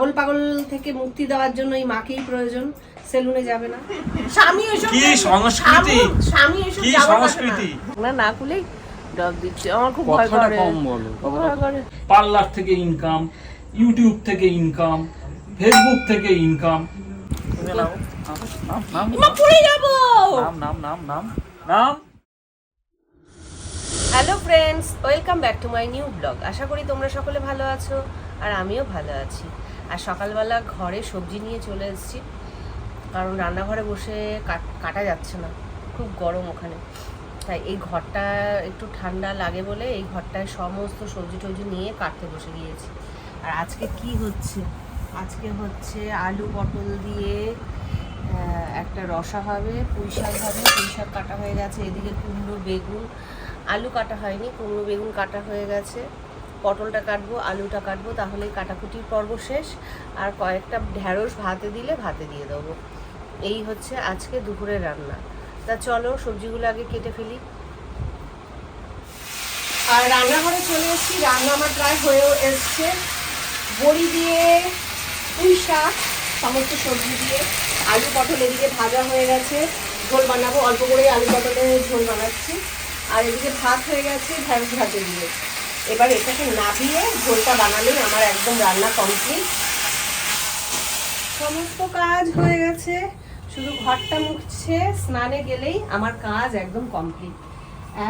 পাগল পাগল থেকে মুক্তি দেওয়ার জন্য এই মাকেই প্রয়োজন সেলুনে যাবে না। স্বামী এসব কি সংস্কৃতি? স্বামী- এসব কি। সংস্কৃতি? না না খুলেই ডব দিচ্ছে। আমার খুব ভয় করে। কম বলো পার্লার থেকে ইনকাম ইউটিউব থেকে ইনকাম ফেসবুক থেকে ইনকাম নাম নাম মা পড়ে যাব! নাম নাম নাম নাম নাম। Hello friends welcome back to my new blog আশা করি তোমরা সকলে ভালো আছো আর আমিও ভালো আছি। আর সকালবেলা ঘরে সবজি নিয়ে চলে এসেছি। কারণ রান্নাঘরে বসে কাট- যাচ্ছে না। খুব গরম ওখানে। তাই এই ঘরটা একটু ঠান্ডা লাগে বলে এই ঘরটায় সমস্ত সবজি টবজি নিয়ে কাটতে বসে গিয়েছি। আর আজকে কি হচ্ছে? আজকে হচ্ছে আলু পটল দিয়ে একটা রসা হবে, পুঁই শাক হবে, পুঁই শাক কাটা হয়ে গেছে। এদিকে কুমড়ো, বেগুন, আলু কাটা হয়নি, কুমড়ো, বেগুন কাটা হয়ে গেছে। পটলটা কাটবো, আলুটা কাটবো, তাহলে কাটাকুটির পর্ব শেষ। আর কয়েকটা ঢ্যাঁড়স ভাতে দিলে ভাতে দিয়ে দেবো। এই হচ্ছে আজকে দুপুরের রান্না। তা চলো, সবজিগুলো আগে কেটে ফেলি। আর রান্নাঘরে চলে এসেছি। রান্না আমার প্রায় হয়েও এসছে। বড়ি দিয়ে পুঁই শাক, সমস্ত সবজি দিয়ে। আলু পটল এদিকে ভাজা হয়ে গেছে। ঝোল বানাবো। অল্প করে আলু পটলের ঝোল বানাচ্ছি। আর এদিকে ভাত হয়ে গেছে, ঢ্যাঁড়স ভাতে দিয়ে। এবার এটাকে নাবিয়ে ঝোলটা বানালেই আমার একদম রান্না কমপ্লিট সমস্ত কাজ হয়ে গেছে। শুধু ঘরটা মুছছে, স্নানে গেলেই আমার কাজ একদম কমপ্লিট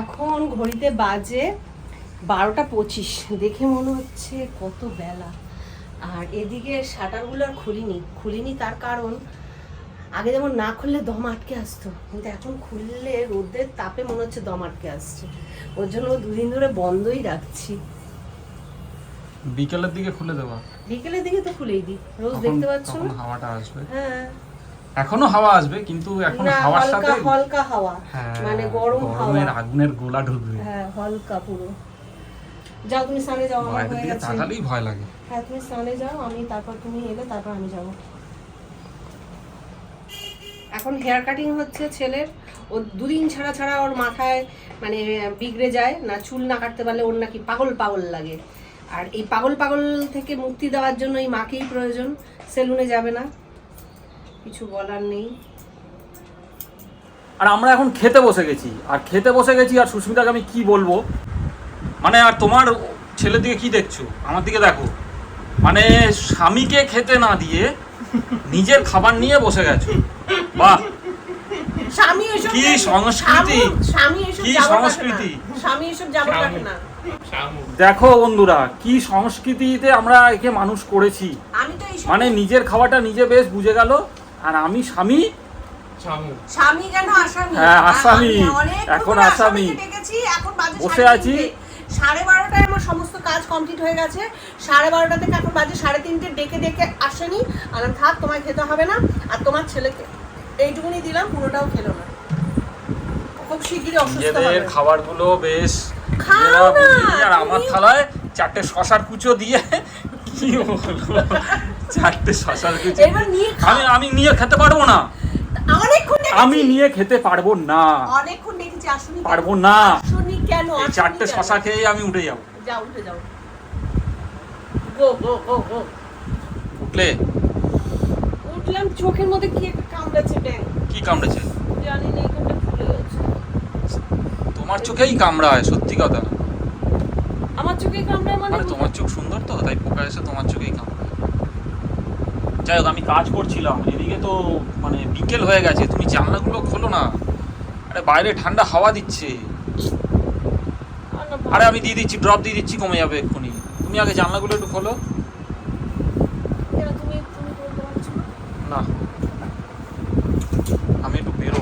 এখন ঘড়িতে বাজে বারোটা পঁচিশ। দেখে মনে হচ্ছে কত বেলা। আর এদিকে শাটারগুলো আর খুলিনি। খুলিনি তার কারণ আগে যেমন না খুললে দম আটকে আসতো কিন্তু এখন খুললে রোদের তাপে মনে হচ্ছে দম আটকে আসছে। ওর জন্য দুদিন ধরে বন্ধই রাখছি। বিকেলের দিকে খুলে দেবা? বিকেলের দিকে তো খুলেই দিই। রোজ দেখতে পাচ্ছ না? হাওয়াটা আসবে। হ্যাঁ। এখনও হাওয়া আসবে কিন্তু এখন হাওয়ার সাথে হালকা হাওয়া। হ্যাঁ, মানে গরম হাওয়া। আগুনের গোলা ঢুকবে। হ্যাঁ হালকা পুরো। যাও তুমি স্নানে যাও আমার হয়ে গেছে। তাকালেই ভয় লাগে। হ্যাঁ তুমি স্নানে যাও আমি তারপর তুমি এলে তারপর আমি যাব। এখন হেয়ার কাটিং হচ্ছে ছেলের। ও দুদিন ছাড়া ছাড়া ওর মাথায় মানে বিগড়ে যায়, না চুল না কাটতে পারলে ওর নাকি পাগল পাগল লাগে। আর এই পাগল পাগল থেকে মুক্তি দেওয়ার জন্য এই মাকেই প্রয়োজন, সেলুনে যাবে না। কিছু বলার নেই। আর আমরা এখন খেতে বসে গেছি। আর খেতে বসে গেছি আর সুস্মিতাকে আমি কি বলব? মানে আর তোমার ছেলের দিকে কি দেখছ? আমার দিকে দেখো। মানে স্বামীকে খেতে না দিয়ে নিজের খাবার নিয়ে বসে গেছো বাহ স্বামী এসব কি সংস্কৃতি? স্বামী- স্বামী এসব কি। সংস্কৃতি? স্বামী এসব যাবার রাখে না দেখো বন্ধুরা কি সংস্কৃতিতে আমরা একে মানুষ করেছি আমি তো এইসব মানে নিজের খাওয়াটা নিজে বেশ বুঝে গেল আর আমি স্বামী স্বামী কেন আসামি হ্যাঁ, আসামি। এখন আসামি। এখন বসে আছি। সাড়ে বারোটায় আমার সমস্ত কাজ কমপ্লিট হয়ে গেছে। সাড়ে বারোটা থেকে এখন বাজে সাড়ে তিনটে ডেকে ডেকে আসেনি। আর থাক তোমায় খেতে হবে না। আর তোমার ছেলেকে এইটুকুনি দিলাম পুরোটাও খেলো না। খুব শিগগিরই অসুস্থ হবে। খাবারগুলো বেশ খাও না, আর আমার থালায় চারটে শশার কুচো দিয়ে কি হলো চারটে শশার কুচো। নিয়ে আমি আমি নিয়ে খেতে পারব না। আমি নিয়ে খেতে পারব না। অনেকক্ষণ দেখেছি আসুনি? পারব না। কেন? চারটে শশা খেয়ে আমি উঠে যাব। যাও উঠে যাও। গো গো গো গো। উঠলে? উঠলাম চোখের মধ্যে কি একটা কামড়াচ্ছে ব্যাং কি কামড়েছে জানি না এখানটা ফুলে গেছে। তোমার চোখেই কামড়ায় সত্যি কথা। আমার চোখে কামড়ায় মানে? মানে তোমার চোখ সুন্দর তো তাই পোকা এসে তোমার চোখেই কামড়ায়। যাই হোক আমি কাজ করছিলাম এদিকে তো মানে বিকেল হয়ে গেছে তুমি জানলাগুলো খোলো না। আরে বাইরে ঠান্ডা হাওয়া দিচ্ছে। আর আমি দিয়ে দিচ্ছি ড্রপ দিয়ে দিচ্ছি, কমে যাবে এক্ষুনি। তুমি আগে জানলাগুলো একটু খোলো। না? আমি একটু বেরো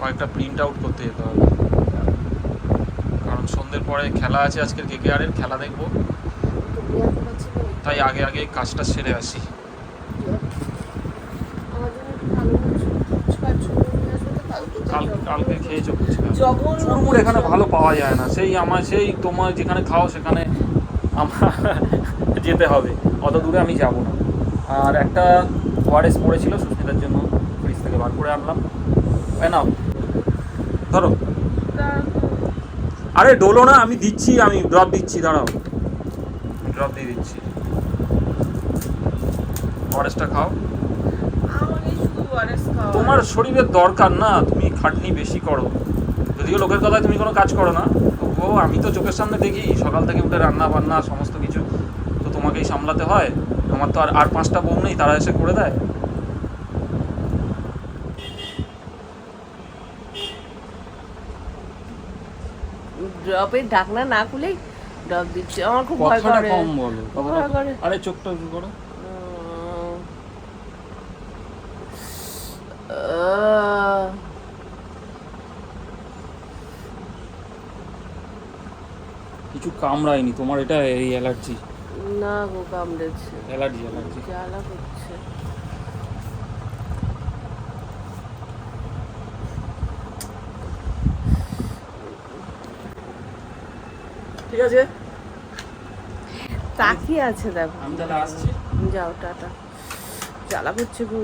কয়েকটা প্রিন্ট আউট করতে যেতে হবে। কারণ সন্ধ্যের পরে খেলা আছে আজকের কে এর, খেলা দেখব। তাই আগে আগে কাজটা সেরে আসি আমার জন্য একটু ভালো কিছু ফুচকা চুড়ো নিয়ে আসবে তো কালকে কাল কালকে খেয়েছো জঘন্য চুরমুর এখানে ভালো পাওয়া যায় না। সেই আমার সেই তোমার যেখানে খাও সেখানে আমার যেতে হবে। অত দূরে আমি যাব না। আর একটা ওয়ারেস পড়েছিল সুস্মিতার জন্য ফ্রিজ থেকে বার করে আনলাম। নাও ধরো। আরে ডোলো না আমি দিচ্ছি আমি ড্রপ দিচ্ছি দাঁড়াও। ড্রপ দিয়ে দিচ্ছি। ওয়ারেসটা খাও। তোমার শরীরের দরকার না তুমি খাটনি বেশি করো। যদিও লোকের কথায় তুমি কোনো কাজ করো না তবুও আমি তো চোখের সামনে দেখি সকাল থেকে উঠে রান্না বান্না সমস্ত কিছু। তো তোমাকেই সামলাতে হয় আমার তো আর আর পাঁচটা বউ নেই তারা এসে করে দেয়। ড্রপের ঢাকনা না খুলেই ড্রপ দিচ্ছে। আমার খুব ভয় করে। আরে চোখটা করো। কামড়ায়নি তোমার এটা এই অ্যালার্জি? না গো কামড়েছে। Allergy allergy. জ্বালা করছে। ঠিক আছে? তাকিয়ে আছে দেখো। আমি তাহলে আসছি। যাও টাটা। জ্বালা করছে গো।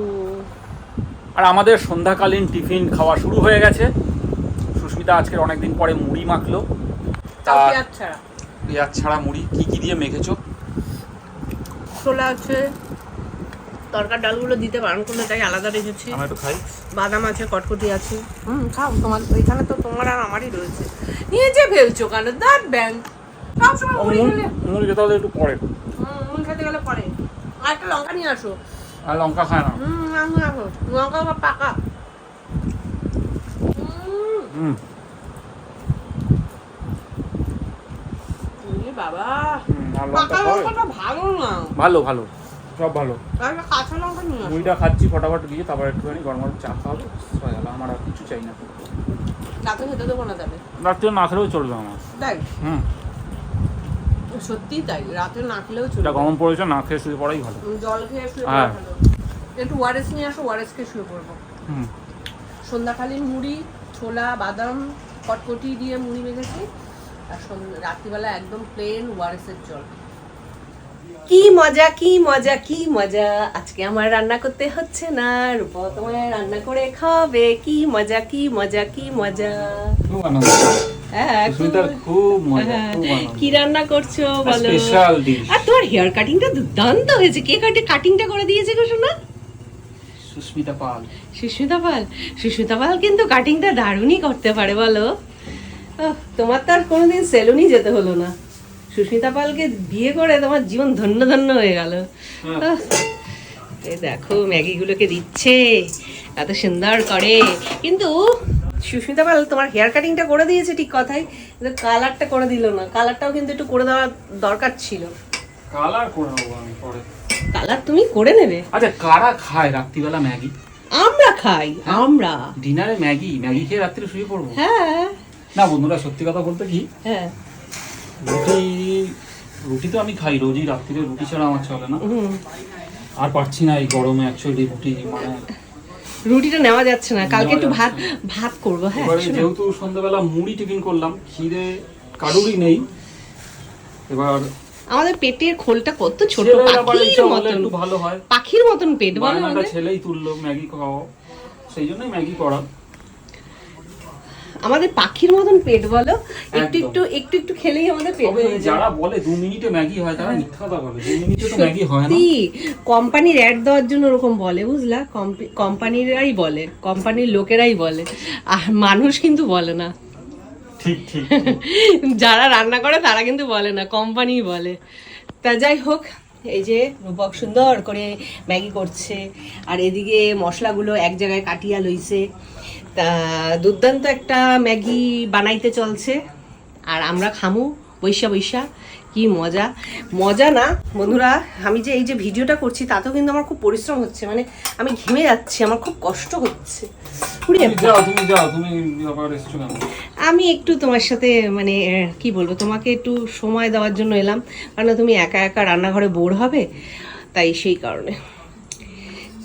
আর আমাদের সন্ধ্যাকালীন টিফিন খাওয়া শুরু হয়ে গেছে। সুস্মিতা আজকের অনেকদিন পরে মুড়ি মাখলো। ছাড়া? পেঁয়াজ ছাড়া মুড়ি কি কি দিয়ে মেখেছো? ছোলা আছে তরকার ডালগুলো দিতে বারণ করলে তাই আলাদা রেখেছি। আমি একটু খাই। বাদাম আছে কটকটি আছে। হুম খাও তোমার এখানে তো তোমার আর আমারই রয়েছে। নিয়ে যে ফেলছো কেন? দাঁত ব্যাংক মুড়ি খেতে হলে একটু পরে। হুম, মুড়ি খেতে গেলে পরে। আর একটা লঙ্কা নিয়ে আসো। আর লঙ্কা খায় না। হুম লঙ্কা পাকা হুম, হুম এ বাবা। পাকা লঙ্কাটা ভালো না। ভালো ভালো। সব ভালো। কাঁচা লঙ্কা নিয়ে মুড়িটা খাচ্ছি ফটাফট গিয়ে তারপর একটুখানি গরম গরম চা খাওয়াবে আমার আর কিছু চাই না। রাতে খেতে দেবো না তবে রাত্রে না খেলেও চলবে আমার। তাই হুম। সত্যি তাই রাতে না খেলেও চলবে। গরম পড়েছে না খেয়ে শুয়ে পড়াই ভালো। জল খেয়ে শুয়ে হ্যাঁ। পড়া ভালো। একটু ওয়ারেস নিয়ে আসো ওয়ারেস খেয়ে শুয়ে পড়ব। হুম। সন্ধ্যাকালীন মুড়ি ছোলা বাদাম কটকটি দিয়ে মুড়ি মেখেছি আর রাত্রিবেলা একদম প্লেন ওয়ারেসের জল। কি মজা কি মজা কি মজা? আজকে আমার রান্না করতে হচ্ছে না রূপা তোমায় রান্না করে খাওয়াবে। কি মজা কি মজা কি মজা? খুব আনন্দ হ্যাঁ খুব- খুব হ্যাঁ, খুব আনন্দ। কি রান্না করছ বলো? আর তোমার হেয়ার কাটিংটা দুর্দান্ত হয়েছে। কে কাটে কাটিংটা করে দিয়েছে গো শোনা সুস্মিতা পাল। সুস্মিতা পাল? সুস্মিতা পাল কিন্তু কাটিংটা দারুণই করতে পারে বলো। তোমার তো আর কোনোদিন সেলুনই যেতে হলো না। সুস্মিতা পালকে বিয়ে করে তোমার জীবন ধন্য ধন্য হয়ে গেল। দেখো ম্যাগিগুলোকে দিচ্ছে এত সুন্দর করে। কিন্তু সুস্মিতা পাল তোমার হেয়ার কাটিংটা করে দিয়েছে ঠিক কথাই কিন্তু কালারটা করে দিল না। কালারটাও কিন্তু একটু করে দেওয়া দরকার ছিল। কালার করে আমি পরে। কালার তুমি করে নেবে। আচ্ছা কারা খায় রাত্রিবেলা ম্যাগি? আমরা খাই আমরা। ডিনারে ম্যাগি? ম্যাগি খেয়ে রাত্রে শুয়ে পড়ব? হ্যাঁ। না বন্ধুরা সত্যি কথা বলতে কি? হ্যাঁ। রুটি রুটি তো আমি খাই রোজই রাত্রিরে রুটি ছাড়া আমার চলে না। আর পারছি না এই গরমে অ্যাকচুয়ালি রুটি মানে রুটিটা নেওয়া যাচ্ছে না কালকে একটু ভাত ভাত করব হ্যাঁ যেহেতু সন্ধ্যাবেলা মুড়ি টিফিন করলাম খিদে কারুরই নেই। এবার আমাদের পেটের খোলটা কত ছোট পাখির মতন। ভালো হয়। পাখির মতন পেট বলো আমাদের। ছেলেই তুললো ম্যাগি খাওয়া সেই জন্যই ম্যাগি করা। আমাদের পাখির মতন পেট বলো? একটু একটু একটু একটু খেলেই আমাদের পেট যারা বলে দু মিনিটে ম্যাগি হয় তারা মিথ্যা কথা বলে। দু মিনিটে তো ম্যাগি হয় না। সত্যি কোম্পানির অ্যাড দেওয়ার জন্য ওরকম বলে বুঝলা? কোম্পানিরাই বলে কোম্পানির লোকেরাই বলে। আর মানুষ কিন্তু বলে না। ঠিক ঠিক যারা রান্না করে তারা কিন্তু বলে না কোম্পানি বলে। তা যাই হোক এই যে রূপক সুন্দর করে ম্যাগি করছে আর এদিকে মশলাগুলো এক জায়গায় কাটিয়া লইছে। তা দুর্দান্ত একটা ম্যাগি বানাইতে চলছে আর আমরা খামু বৈশা বৈশা কি মজা। মজা না বন্ধুরা আমি যে এই যে ভিডিওটা করছি তাতেও কিন্তু আমার খুব পরিশ্রম হচ্ছে মানে আমি ঘেমে যাচ্ছি আমার খুব কষ্ট হচ্ছে। আমি একটু তোমার সাথে মানে কি বলব তোমাকে একটু সময় দেওয়ার জন্য এলাম। কারণ তুমি একা একা রান্নাঘরে বোর হবে তাই সেই কারণে।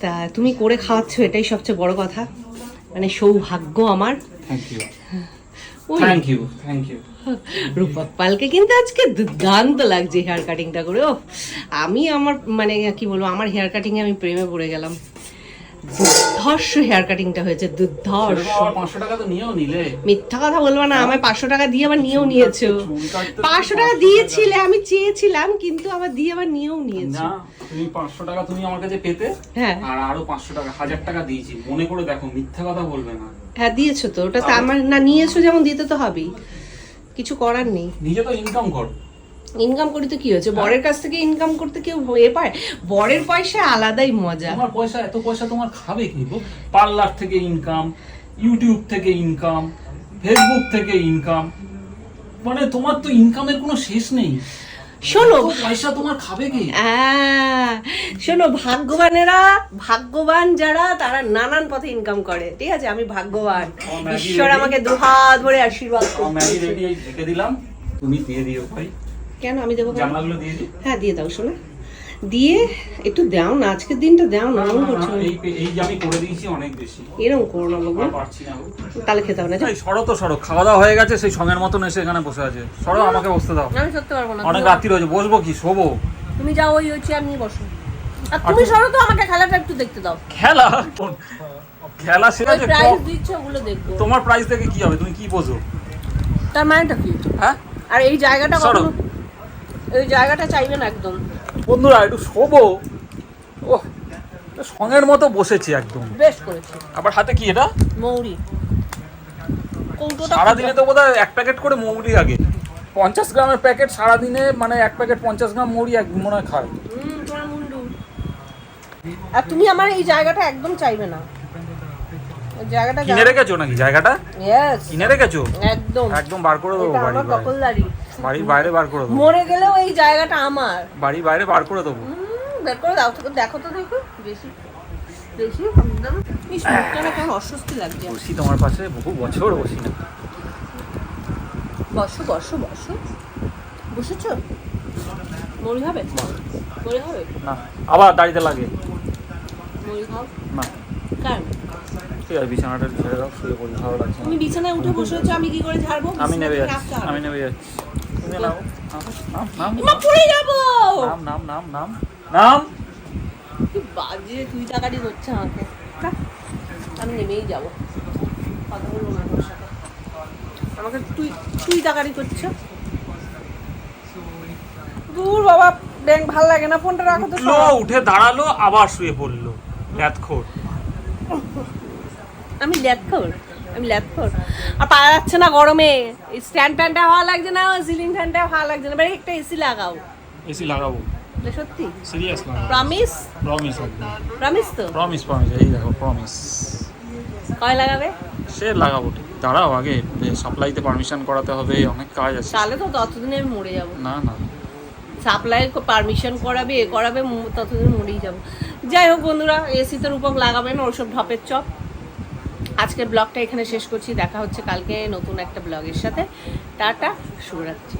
তা তুমি করে খাওয়াচ্ছ এটাই সবচেয়ে বড় কথা। মানে সৌভাগ্য আমার। Thank you thank you Rupak পালকে কিন্তু আজকে দুর্দান্ত লাগছে হেয়ার কাটিংটা করে ও আমি আমার মানে কি বলব আমার হেয়ার কাটিংয়ে আমি প্রেমে পড়ে গেলাম। দুর্ধর্ষ হেয়ার কাটিংটা হয়েছে দুর্ধর্ষ। পাঁচশো টাকা তো নিয়েও নিলে। মিথ্যা কথা বলব না আমায় পাঁচশো টাকা দিয়ে আবার নিয়েও নিয়েছো। পাঁচশো টাকা দিয়েছিলে আমি চেয়েছিলাম কিন্তু আবার দিয়ে আবার নিয়েও নিয়েছো। তুমি পাঁচশো টাকা তুমি আমার কাছে পেতে হ্যাঁ। আর আরও পাঁচশো টাকা হাজার টাকা দিয়েছি। মনে করে দেখো মিথ্যা কথা বলবে না। হ্যাঁ দিয়েছ তো ওটা তো আমার না নিয়েছো যেমন দিতে তো হবেই। কিছু করার নেই। নিজে তো ইনকাম কর। ইনকাম করি তো কি হয়েছে? বরের কাছ থেকে ইনকাম করতে কেউ এ পায়? বরের পয়সা আলাদাই মজা। তোমার পয়সা এত পয়সা তোমার খাবে কি গো? পার্লার থেকে ইনকাম ইউটিউব থেকে ইনকাম ফেসবুক থেকে ইনকাম মানে তোমার তো ইনকামের কোনো শেষ নেই। শোনো পয়সা তোমার খাবে কি? আহ, শোনো ভাগ্যবানেরা ভাগ্যবান যারা তারা নানান পথে ইনকাম করে ঠিক আছে? আমি ভাগ্যবান। ঈশ্বর আমাকে দুহাত ভরে আশীর্বাদ ঢেকে দিলাম। তুমি দিয়ে দিও ভাই। কেন আমি দেবো কেন? দিয়ে দিই। হ্যাঁ দিয়ে দাও শোনা। দিয়ে একটু দাও না আজকের দিনটা দাও না এরকম করছ। এই যে আমি করে দিয়েছি অনেক বেশি। এরকম করো না বাবু পারছি না। তাহলে খেতে হবে না সরো তো সরো। খাওয়া দাওয়া হয়ে গেছে সেই সঙ্গের মতন এসে এখানে বসে আছে। সরো আমাকে বসতে দাও। আমি সত্যি পারব না অনেক রাত্রি হয়েছে বসবো কি? শোবো? তুমি যাও ওই ওই চেয়ার নিয়ে বসো। আর তুমি সরো তো আমাকে খেলাটা একটু দেখতে দাও। খেলা? কোন- খেলা সেটা আছে প্রাইজ দিচ্ছে ওগুলো দেখব। তোমার প্রাইস দেখে কি হবে? তুমি কি বোঝো? তার মানেটা কি? হ্যাঁ? আর এই জায়গাটা সরো। কখনো এই জায়গাটা চাইবে না একদম। বন্ধুরা একটু শোবো। ও সঙ্গের মতো বসেছি একদম। বেশ করেছি। আবার হাতে কি এটা? মৌরি। সারাদিনে তো বোধহয় এক প্যাকেট করে মৌরি আগে। পঞ্চাশ গ্রামের প্যাকেট সারাদিনে মানে এক প্যাকেট পঞ্চাশ গ্রাম মৌরি এক মনে হয় খায়। আর তুমি আমার এই জায়গাটা একদম চাইবে না। ওই জায়গাটা কিনে রেখেছো নাকি জায়গাটা? কিনে রেখেছো? একদম। একদম বার করে দেবো এটা বাড়ির বাইরে বার করে দেবো। মরে গেলেও এই জায়গাটা আমার। বাড়ির বাইরে বার করে দেবো। বের করে দাও তো দেখো তো দেখো বেশি বেশি কেমন অস্বস্তি লাগছে। বসি তোমার পাশে বহু বছর বসি না। বসো বসো বসো। বসেছো? মরি হবে? মরি হবে? না। আবার দাড়িতে লাগে মরি খাও না। কার? ঠিক আছে বিছানাটা ছেড়ে দাও শুয়ে পড়ি ভালো লাগছে তুমি বিছানায় উঠে বসে আছো আমি কি করে ঝাড়বো? আমি নেবে যাচ্ছি আমি নেবে যাচ্ছি। তুমি নাও নাম নাম মা পড়ে যাব! নাম নাম নাম নাম নাম। কি বাজে তুই টাকাটি হচ্ছে আমাকে। আমি নেমেই যাব। কথা বলব না তোর সাথে। আমাকে তুই তুই টাকাটি করছ দূর বাবা ব্যাংক ভালো লাগে না ফোনটা রাখো তো উঠে দাঁড়াল আবার শুয়ে পড়ল ল্যাথখোর আমি ল্যাপখোর আমি ল্যাপখোর আর পাওয়া যাচ্ছে না গরমে। স্ট্যান্ড ফ্যানটা ভালো লাগছে না সিলিং ফ্যানটা ভালো লাগছে না। এবারে একটা এসি লাগাও। এসি লাগাবো। সত্যি? সিরিয়াস লাগাবো। প্রমিস প্রমিস প্রমিস তো? প্রমিস প্রমিস এই দেখো প্রমিস কয় লাগাবে? সে লাগাবো। দাঁড়াও আগে সাপ্লাইতে পারমিশন করাতে হবে অনেক কাজ আছে। তাহলে তো ততদিনে আমি মরে যাব। না না। সাপ্লাই পারমিশন করাবে এ করাবে ততদিন মরেই যাব। যাই হোক বন্ধুরা এসিতে রূপক লাগাবেন ওরসব ঢপের চপ। আজকের ব্লগটা এখানে শেষ করছি। দেখা হচ্ছে কালকে নতুন একটা ব্লগের সাথে। টাটা শুভরাত্রি।